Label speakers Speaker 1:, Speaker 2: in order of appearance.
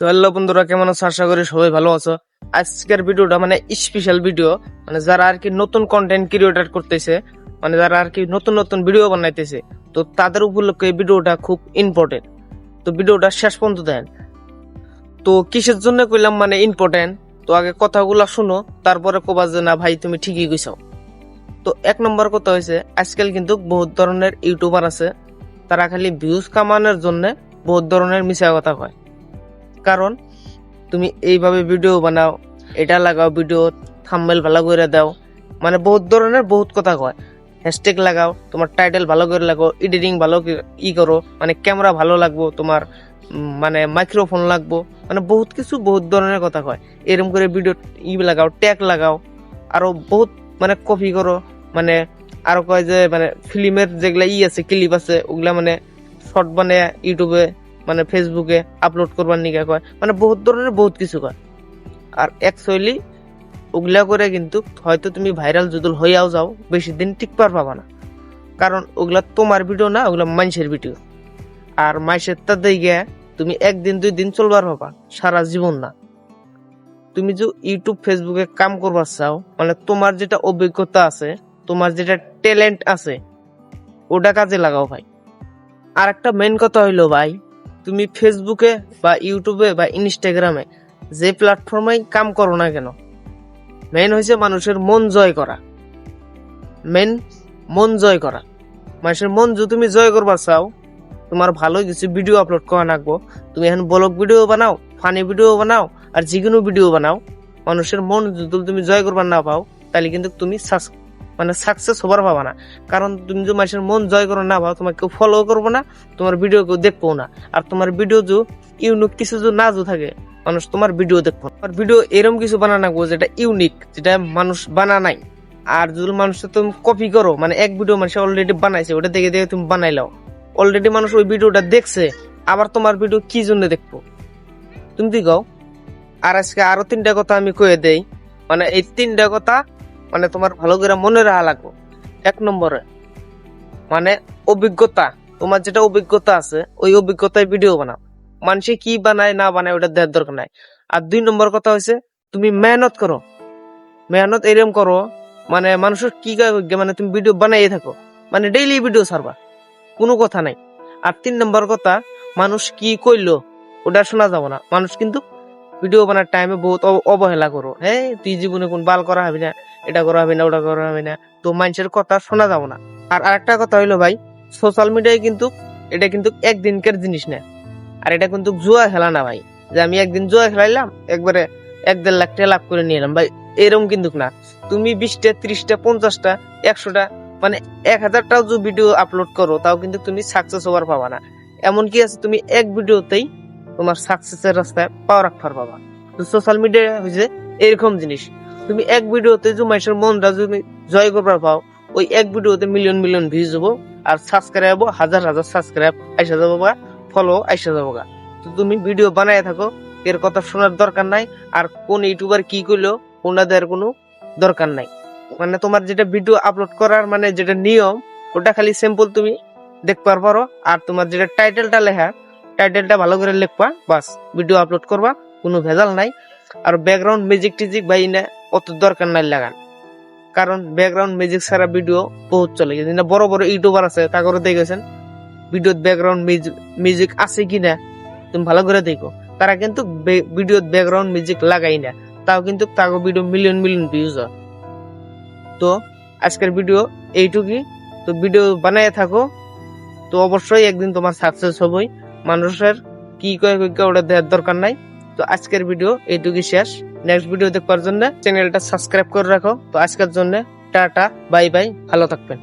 Speaker 1: তো হ্যালো বন্ধুরা, কেমন আছো? আশা করি সবাই ভালো আছো। আজকের ভিডিওটা মানে স্পেশাল ভিডিও মানে যারা আর কি নতুন কন্টেন্ট ক্রিয়েটার করতেছে মানে যারা আর কি নতুন নতুন ভিডিও বানাইতেছে, তো তাদের উপলক্ষে ভিডিওটা খুব ইম্পর্টেন্ট তো ভিডিওটা শেষ পর্যন্ত দেন তো কিসের জন্য কইলাম মানে ইম্পর্টেন্ট তো আগে কথাগুলো শুনো, তারপরে কবা যে, না ভাই, তুমি ঠিকই কইছো। তো এক নম্বর কথা হয়েছে আজকাল কিন্তু বহুত ধরনের ইউটিউবার আছে, তারা খালি ভিউজ কামানোর জন্য বহুত ধরনের মিশা কথা কয়। কারণ তুমি এইভাবে ভিডিও বানাও, এটা লাগাও ভিডিও থাম্বেল ভালো করে দাও। মানে বহুত ধরনের বহুত কথা কয়। হ্যাশট্যাগ লাগাও, তোমার টাইটেল ভালো করে লাগাও এডিটিং ভালো ই করো মানে ক্যামেরা ভালো লাগবো, তোমার মানে মাইক্রোফোন লাগবো মানে বহুত কিছু বহুত ধরনের কথা কয়। এরকম করে ভিডিও ই লাগাও ট্যাগ লাগাও, আরও বহুত মানে কপি করো মানে আরও কয় যে মানে ফিল্মের যেগুলা ই আছে ক্লিপ আছে, ওগুলা মানে শর্ট বানিয়ে ইউটিউবে মানে ফেসবুকে আপলোড করবার নিকা কয়। মানে বহুত ধরনের বহুত কিছু কয়। আর অ্যাকচুয়ালি ওগুলা করে কিন্তু হয়তো তুমি ভাইরাল যদুল হইয়াও যাও, বেশি দিন টিকবার পাবা না। কারণ ওগুলা তোমার ভিডিও না, ওগুলা মানুষের ভিডিও আর মাইসের তা দিয়ে তুমি একদিন, দুই দিন চলবার পাবা, সারা জীবন না। তুমি যে ইউটিউব ফেসবুকে কাম করবার চাও মানে তোমার যেটা অভিজ্ঞতা আছে, তোমার যেটা ট্যালেন্ট আছে, ওটা কাজে লাগাও ভাই। আর একটা মেন কথা হইল ভাই তুমি ফেসবুকে বা ইউটিউবে বা ইনস্টাগ্রামে যে প্ল্যাটফর্মে কাম করো না কেন? মেন হয়েছে মানুষের মন জয় করা। মেন মন জয় করা। মানুষের মন যদি তুমি জয় করবার চাও, তোমার ভালো কিছু ভিডিও আপলোড করা লাগবো। তুমি এখন ব্লগ ভিডিও বানাও ফানি ভিডিও বানাও, আর যে কোনো ভিডিও বানাও, মানুষের মন যদি তুমি জয় করবার না পাও, তাহলে কিন্তু তুমি সাস- মানে সাকসেস হবার পাবা না। কারণ তুমি যদি মানুষের মন জয় করো না পাও তোমাকে কেউ ফলো করব না, তোমার ভিডিও কেউ দেখব না। আর তোমার ভিডিও যে ইউনিক কিছু যে না যে থাকে, মানুষ তোমার ভিডিও দেখব আর ভিডিও এরকম কিছু বানা নাকবো যেটা ইউনিক যেটা মানুষ বানা নাই। আর যদি মানুষ তুমি কপি করো মানে এক ভিডিও মানুষ অলরেডি বানাইছে, ওটা দেখে দেখে তুমি বানাইলাও অলরেডি মানুষ ওই ভিডিওটা দেখছে, আবার তোমার ভিডিও কি জন্য দেখব? তুমি কও? আর আজকে আরও তিনটা কথা আমি কয়ে দেই। মানে এই তিনটা কথা মানে তোমার ভালো করে মনে রাখা লাগবে। এক নম্বরে মানে অভিজ্ঞতা, তোমার যেটা অভিজ্ঞতা আছে, ওই অভিজ্ঞতায় ভিডিও বানাও। মানুষে কি বানায়, না বানায়, ওটা দেওয়ার দরকার নাই। আর দুই নম্বর কথা হয়েছে তুমি মেহনত করো। মেহনত এরম করো মানে মানুষের কি মানে তুমি ভিডিও বানাইয়ে থাকো। মানে ডেইলি ভিডিও ছাড়বা, কোনো কথা নাই। আর তিন নম্বর কথা, মানুষ কি কইলো, ওটা শোনা যাব না। মানুষ কিন্তু ভিডিও বানার টাইমে বহুত অবহেলা করো। হ্যাঁ তুই জীবনে কোন বাল করা হবে না। এটা করা হবে না, ওটা করা হবে না। তো মানুষের কথা শোনা যাব না। আর আরেকটা কথা হইল ভাই সোশ্যাল মিডিয়ায় কিন্তু, এটা কিন্তু একদিনকার জিনিস না। আর এটা কিন্তু জুয়া খেলা না ভাই। যে আমি একদিন জুয়া খেলাইলাম, একবারে এক দেড় লাখ টাকা লাভ করে নিয়ে এলাম। ভাই এরকম কিন্তু না। তুমি বিশটা, ত্রিশটা, পঞ্চাশটা, একশোটা মানে এক হাজারটাও যদি ভিডিও আপলোড করো, তাও কিন্তু তুমি সাকসেস হওয়ার পাবা না। এমন কি আছে, তুমি এক ভিডিওতেই তোমার সাকসেসের রাস্তায় পাওয়া রাখবার পাবা। তো সোশ্যাল মিডিয়া হয়েছে এরকম জিনিস। তুমি এক ভিডিওতে মানুষের মনটা যদি জয় করবার পাও, ওই এক ভিডিওতে মিলিয়ন মিলিয়ন ভিউজ হব, আর সাবস্ক্রাইব হাজার হাজার সাবস্ক্রাইব আইসা যাব বা ফলো আইসা যাব গা। তো তুমি ভিডিও বানায় থাকো, এর কথা শোনার দরকার নাই, আর কোন ইউটিউবার কি করল ওনাদের কোনো দরকার নাই মানে তোমার যেটা ভিডিও আপলোড করার মানে যেটা নিয়ম, ওটা খালি সিম্পল তুমি দেখবার পারো, আর তোমার যেটা টাইটেলটা লেখা টাইটেলটা ভালো করে লিখবা, বাস ভিডিও আপলোড করবা, কোনো ভেজাল নাই আর ব্যাকগ্রাউন্ড মিউজিক টিজিক বা ইনা অত দরকার নাই লাগান। কারণ ব্যাকগ্রাউন্ড মিউজিক ছাড়া ভিডিও বহুত চলে। গেছে না বড় বড় ইউটিউবার আছে তা করে দেখেছেন ভিডিওত ব্যাকগ্রাউন্ড মিউজিক আছে কি না, তুমি ভালো করে দেখো। তারা কিন্তু ভিডিওত ব্যাকগ্রাউন্ড মিউজিক লাগাই না। তাও কিন্তু তাকে ভিডিও মিলিয়ন মিলিয়ন ভিউজ হয়। তো আজকের ভিডিও এইটুকুই। তো ভিডিও বানায় থাকো। তো অবশ্যই একদিন তোমার সাকসেস হবই। মানুষের কি কয়, ওটা দেওয়ার দরকার নাই। তো আজকের ভিডিও এইটুকুই শেষ। নেক্সট ভিডিও দেখবার জন্য চ্যানেলটা সাবস্ক্রাইব করে রাখো। তো আজকের জন্য টাটা, বাই বাই, ভালো থাকবেন।